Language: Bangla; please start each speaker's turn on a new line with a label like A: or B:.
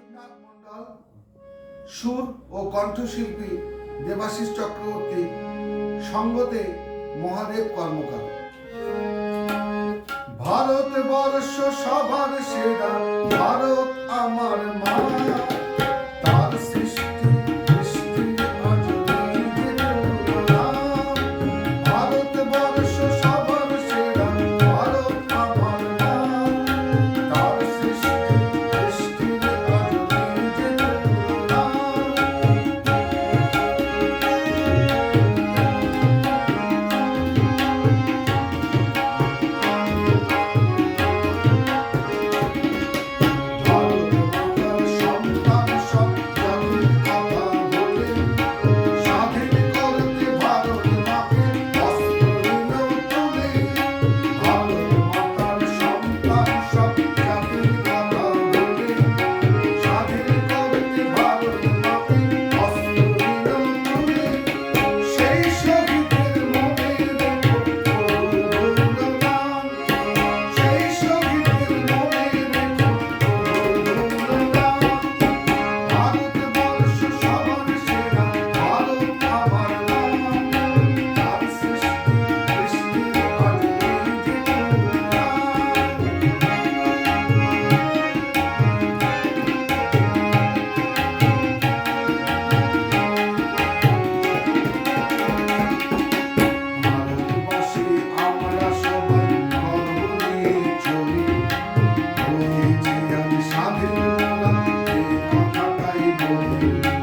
A: শিবনাথ মন্ডল সুর ও কণ্ঠশিল্পী দেবাশিস চক্রবর্তী, সঙ্গতে মহাদেব কর্মকার। ভারতবর্ষ সবার সেরা, ভারত আমার মা Thank you.